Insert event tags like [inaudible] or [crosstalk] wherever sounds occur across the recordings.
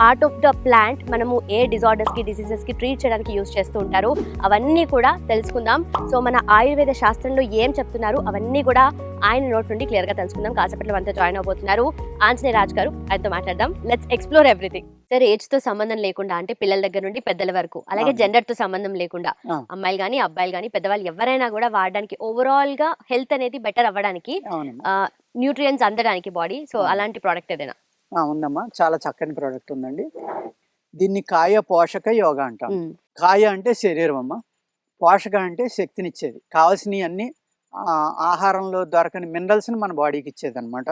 Part of the plant మనము ఏ డిజార్డర్స్కి డిసీజెస్కి treat చేయడానికి యూస్ చేస్తూ ఉంటారు. అవన్నీ కూడా తెలుసుకుందాం. సో మన ఆయుర్వేద శాస్త్రంలో ఏం చెప్తున్నారు? అవన్నీ కూడా ఆయన నోట్ నుండి క్లియర్గా తెలుసుకుందాం. కాసేపట్లో అంతా జాయిన్ అవబోతున్నారు ఆంజనేయ రాజ్ గారు. ఆయనతో మాట్లాడదాం. లెట్స్ ఎక్స్ప్లోర్ ఎవ్రీథింగ్ సార్ ఏజ్తో సంబంధం లేకుండా అంటే పిల్లల దగ్గర నుండి పెద్దల వరకు అలాగే. జెండర్తో సంబంధం లేకుండా. అమ్మాయిలు కానీ అబ్బాయిలు కానీ పెద్దవాళ్ళు ఎవరైనా కూడా వాడడానికి ఓవరాల్గా హెల్త్ అనేది బెటర్ అవ్వడానికి న్యూట్రియన్స్ అందడానికి బాడీ సో. అలాంటి ప్రోడక్ట్ ఏదైనా. ఉందమ్మా. చాలా చక్కని ప్రోడక్ట్ ఉందండి. దీన్ని కాయ పోషక యోగా అంటాం. కాయ అంటే శరీరం అమ్మ. పోషక అంటే శక్తినిచ్చేది. కావాల్సినవి అన్ని ఆహారంలో దొరకని మినరల్స్ని మన బాడీకి ఇచ్చేది అనమాట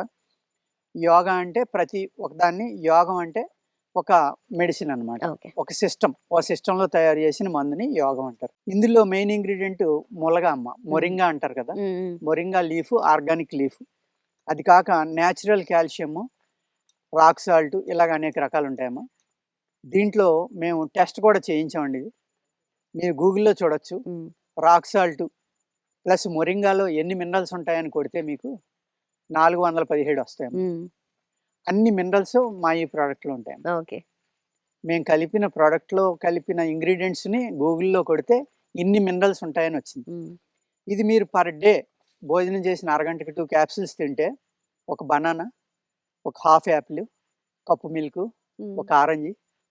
యోగా అంటే ప్రతి ఒకదాన్ని యోగం అంటే ఒక మెడిసిన్ అన్నమాట. ఓకే. ఒక సిస్టమ్. ఒక సిస్టంలో తయారు చేసిన మందుని యోగం అంటారు. ఇందులో మెయిన్ ఇంగ్రీడియంట్ ములగా అమ్మ. మొరింగా అంటారు కదా. Moringa leaf organic leaf. అది కాక న్యాచురల్ కాల్షియము రాక్ సాల్ట్ ఇలాగ అనేక రకాలు ఉంటాయమ్మా దీంట్లో మేము టెస్ట్ కూడా చేయించామండి. ఇది మీరు గూగుల్లో చూడొచ్చు. రాక్ సాల్ట్ ప్లస్ మొరింగాలో ఎన్ని మినరల్స్ ఉంటాయని కొడితే మీకు నాలుగు వందల పదిహేడు వస్తాయమ్మా. మ్మ్. అన్ని మినరల్స్ మా ఈ ప్రోడక్ట్లో ఉంటాయి ఓకే. మేము కలిపిన ప్రోడక్ట్లో కలిపిన ఇంగ్రీడియంట్స్ని గూగుల్లో కొడితే ఇన్ని మినరల్స్ ఉంటాయని వచ్చింది. ఇది మీరు పర్ డే భోజనం చేసిన అరగంటకి టూ క్యాప్సిల్స్ తింటే ఒక బనానా ఒక హాఫ్ యాపిల్ కప్పు మిల్క్. ఒక ఆరెంజ్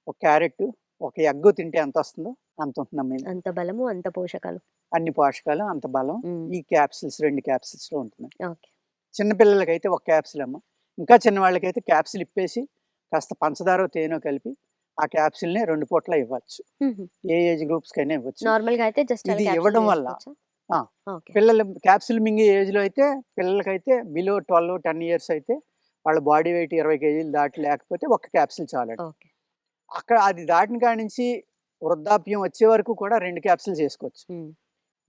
ఒక క్యారెట్ ఒక ఎగ్ తింటే ఎంత వస్తుందో అంత ఉంటుందమ్మా ఇది. అంత బలము అంత పోషకాలు. అన్ని పోషకాలు అంత బలం. ఈ క్యాప్సిల్స్ రెండు క్యాప్సిల్స్లో ఉంటుంది ఓకే. చిన్నపిల్లలకైతే ఒక క్యాప్సిల్ అమ్మ. ఇంకా చిన్నవాళ్ళకైతే క్యాప్సిల్ ఇప్పేసి కాస్త పంచదార తేనె కలిపి ఆ క్యాప్సిల్ని రెండు పూట్ల ఇవ్వచ్చు. ఏ ఏజ్ గ్రూప్స్కైనా ఇవ్వచ్చు. నార్మల్గా అయితే జస్ట్ ఇది ఇవ్వడం వల్ల, పిల్లలు క్యాప్సిల్ మింగే ఏజ్లో అయితే పిల్లలకైతే బిలో ట్వెల్వ్ టెన్ ఇయర్స్ అయితే వాళ్ళ బాడీ వెయిట్ ఇరవై కేజీలు దాటి లేకపోతే ఒక క్యాప్సిల్ చాలండి. అక్కడ అది దాటిన కాడి నుంచి వృద్ధాప్యం వచ్చే వరకు కూడా రెండు క్యాప్సిల్స్ వేసుకోవచ్చు.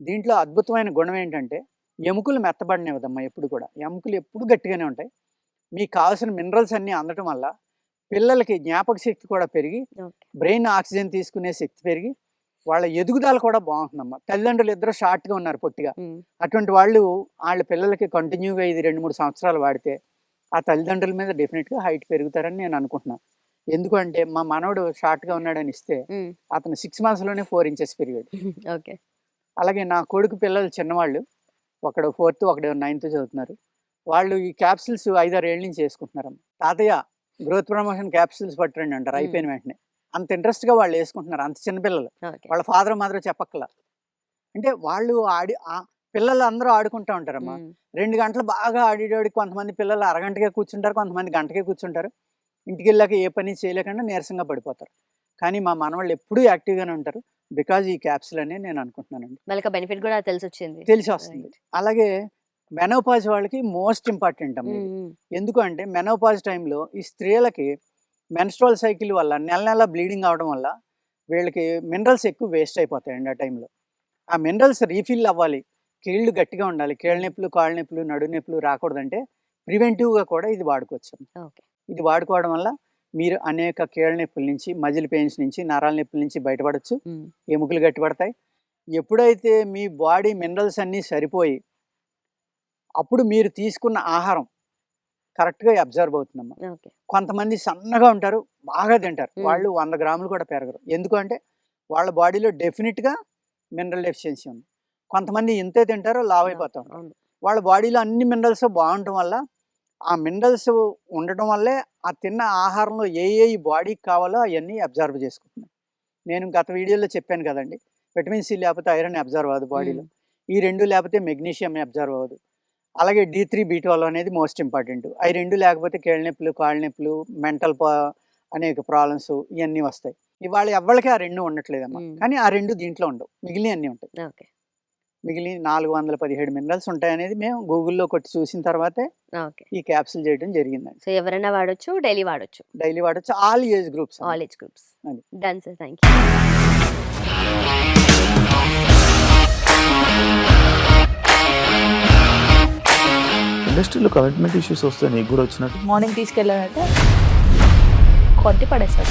దీంట్లో అద్భుతమైన గుణం ఏంటంటే ఎముకలు మెత్తబడినవదమ్మా ఎప్పుడు కూడా. ఎముకలు ఎప్పుడు గట్టిగానే ఉంటాయి. మీకు కావాల్సిన మినరల్స్ అన్నీ అందటం వల్ల పిల్లలకి జ్ఞాపక శక్తి కూడా పెరిగి బ్రెయిన్ ఆక్సిజన్ తీసుకునే శక్తి పెరిగి వాళ్ళ ఎదుగుదల కూడా బాగుంటుందమ్మా. తల్లిదండ్రులు ఇద్దరు షార్ట్గా ఉన్నారు పొట్టిగా. అటువంటి వాళ్ళు వాళ్ళ పిల్లలకి కంటిన్యూగా ఇది రెండు మూడు సంవత్సరాలు వాడితే ఆ తల్లిదండ్రుల మీద డెఫినెట్గా హైట్ పెరుగుతారని నేను అనుకుంటున్నాను ఎందుకంటే మా మనవడు షార్ట్గా ఉన్నాడని ఇస్తే. అతను సిక్స్ మంత్స్లోనే ఫోర్ ఇంచెస్ పెరిగాడు. [laughs] ఓకే. అలాగే నా కొడుకు పిల్లలు చిన్నవాళ్ళు ఒకడు ఫోర్త్ ఒకడు నైన్త్ చదువుతున్నారు. వాళ్ళు ఈ క్యాప్సిల్స్ ఐదారు ఏళ్ళ నుంచి వేసుకుంటున్నారు తాతయ్య గ్రోత్ ప్రమోషన్ క్యాప్సిల్స్ పట్టరండి అంటారు. అయిపోయిన వెంటనే. అంత ఇంట్రెస్ట్గా వాళ్ళు వేసుకుంటున్నారు అంత చిన్నపిల్లలు వాళ్ళ ఫాదర్ మాత్రం చెప్పక్కల. అంటే వాళ్ళు ఆడి ఆ- పిల్లలు అందరూ ఆడుకుంటూ ఉంటారమ్మా. మ్మ్. రెండు గంటలు బాగా ఆడేవాడికి కొంతమంది పిల్లలు అరగంటకే కూర్చుంటారు కొంతమంది గంటకే కూర్చుంటారు. ఇంటికి వెళ్ళాక ఏ పని చేయలేకుండా నీరసంగా పడిపోతారు. కానీ మా మనవాళ్ళు ఎప్పుడూ యాక్టివ్గానే ఉంటారు. బికాజ్ ఈ క్యాప్సిల్ అనే నేను అనుకుంటున్నానండి. వాళ్ళకి బెనిఫిట్ కూడా తెలిసి వచ్చింది తెలిసి వస్తుంది అలాగే మెనోపాజ్ వాళ్ళకి మోస్ట్ ఇంపార్టెంట్ అమ్మ. ఎందుకంటే మెనోపాజ్ టైంలో ఈ స్త్రీలకి మెన్స్ట్రల్ సైకిల్ వల్ల నెల నెల బ్లీడింగ్ అవడం వల్ల వీళ్ళకి మినరల్స్ ఎక్కువ వేస్ట్ అయిపోతాయండి ఆ టైంలో. ఆ మినరల్స్ రీఫిల్ అవ్వాలి. కీళ్ళు గట్టిగా ఉండాలి. కీళ్ళ నొప్పులు కాళ్ళ నొప్పులు నడు నొప్పులు రాకూడదంటే ప్రివెంటివ్గా కూడా ఇది వాడుకోవచ్చు. ఇది వాడుకోవడం వల్ల మీరు అనేక కీళ్ళ నొప్పుల నుంచి మజిల్ పెయిన్స్ నుంచి నరాల నొప్పుల నుంచి బయటపడవచ్చు మ్మ్. ఎముకలు గట్టిపడతాయి ఎప్పుడైతే మీ బాడీ మినరల్స్ అన్నీ సరిపోయి అప్పుడు మీరు తీసుకున్న ఆహారం కరెక్ట్గా అబ్జర్వ్ అవుతుందమ్మా. కొంతమంది సన్నగా ఉంటారు బాగా తింటారు. వాళ్ళు వంద గ్రాములు కూడా పెరగరు. ఎందుకంటే వాళ్ళ బాడీలో డెఫినెట్గా మినరల్ డెఫిషియన్సీ ఉంది. కొంతమంది ఇంతే తింటారో లావ్ అయిపోతాం వాళ్ళ బాడీలో అన్ని మినరల్స్ బాగుండటం వల్ల ఆ మినరల్స్ ఉండటం వల్లే ఆ తిన్న ఆహారంలో ఏ ఏ బాడీకి కావాలో అవన్నీ అబ్జర్వ్ చేసుకుంటున్నాయి. నేను గత వీడియోలో చెప్పాను కదండి విటమిన్ సి లేకపోతే ఐరన్ అబ్జర్వ్ అవ్వదు బాడీలో. ఈ రెండు లేకపోతే మెగ్నీషియం అబ్జర్వ్ అవ్వదు. అలాగే డి త్రీ బీ ట్వెల్వ్ అనేది మోస్ట్ ఇంపార్టెంట్. అవి రెండు లేకపోతే కీళ్ళ నొప్పులు కాళ్ళ నొప్పులు మెంటల్ అనేక ప్రాబ్లమ్స్ ఇవన్నీ వస్తాయి. ఇవాళ ఎవరికి ఆ రెండు ఉండట్లేదమ్మా. మ్మ్. కానీ ఆ రెండు దీంట్లో ఉండవు. మిగిలిన అన్నీ ఉంటాయి. ఓకే. మిగిలిన నాలుగు వందల పదిహేడు మినరల్స్ ఉంటాయనేది మేము గూగుల్లో కొట్టి చూసిన తర్వాతే ఓకే. ఈ క్యాప్సిల్ చేయడం జరిగిందండి. సో ఎవరైనా వాడొచ్చు డైలీ వాడొచ్చు. డైలీ వాడచ్చు all age groups all age groups అది. డన్ సార్ థ్యాంక్ యూ ఇండస్ట్రీలో కమిట్మెంట్ ఇష్యూస్ వస్తే నీకు కూడా వచ్చినట్టు? మార్నింగ్ తీసుకెళ్ళాడంటే కొట్టి పడేస్తాడు